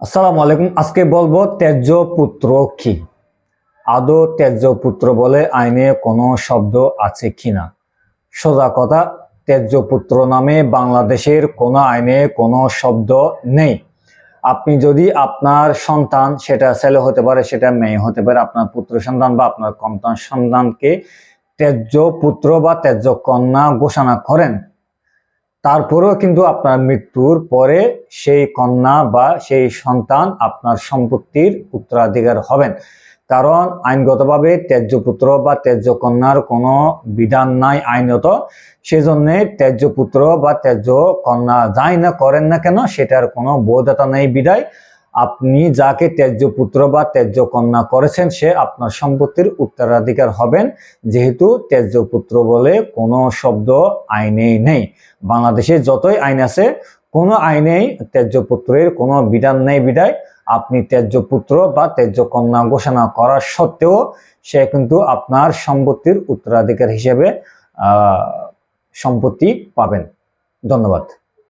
আসসালামু আলাইকুম। আজকে বলব ত্যায্য পুত্র কি? আদৌ ত্যায্য পুত্র বলে আইনে কোনো শব্দ আছে কিনা? সোজা কথা ত্যায্য পুত্র নামে বাংলাদেশের কোনো আইনে কোনো শব্দ নেই। আপনি যদি আপনার সন্তান, সেটা ছেলে হতে পারে, সেটা মেয়ে হতে পারে, আপনার পুত্র সন্তান বা আপনার কন্যা সন্তানকে ত্যায্য পুত্র বা ত্যায্য কন্যা ঘোষণা করেন। তারপরেও কিন্তু আপনার মৃত্যুর পরে সেই কন্যা বা সেই সন্তান আপনার সম্পত্তির উত্তরাধিকার হবেন। কারণ আইনগতভাবে ত্যায্য পুত্র বা ত্যায্য কন্যার কোনো বিধান নাই আইনত। সেজন্য ত্যায্য পুত্র বা ত্যাজ্য কন্যা যাই না করেন না কেন, সেটার কোনো বৈধতা নেই বিদায়। আপনি যাকে ত্যায্য পুত্র বা ত্যায্য কন্যা করেছেন, সে আপনার সম্পত্তির উত্তরাধিকার হবেন। যেহেতু ত্যায্য পুত্র বলে কোনো শব্দ আইনেই নেই। বাংলাদেশে যতই আইন আছে, কোনো আইনেই ত্যায্য পুত্রের কোনো বিধান নেই বিধায়। আপনি ত্যায্য পুত্র বা ত্যায্য কন্যা ঘোষণা করা সত্ত্বেও সে কিন্তু আপনার সম্পত্তির উত্তরাধিকার হিসেবে সম্পত্তি পাবেন। ধন্যবাদ।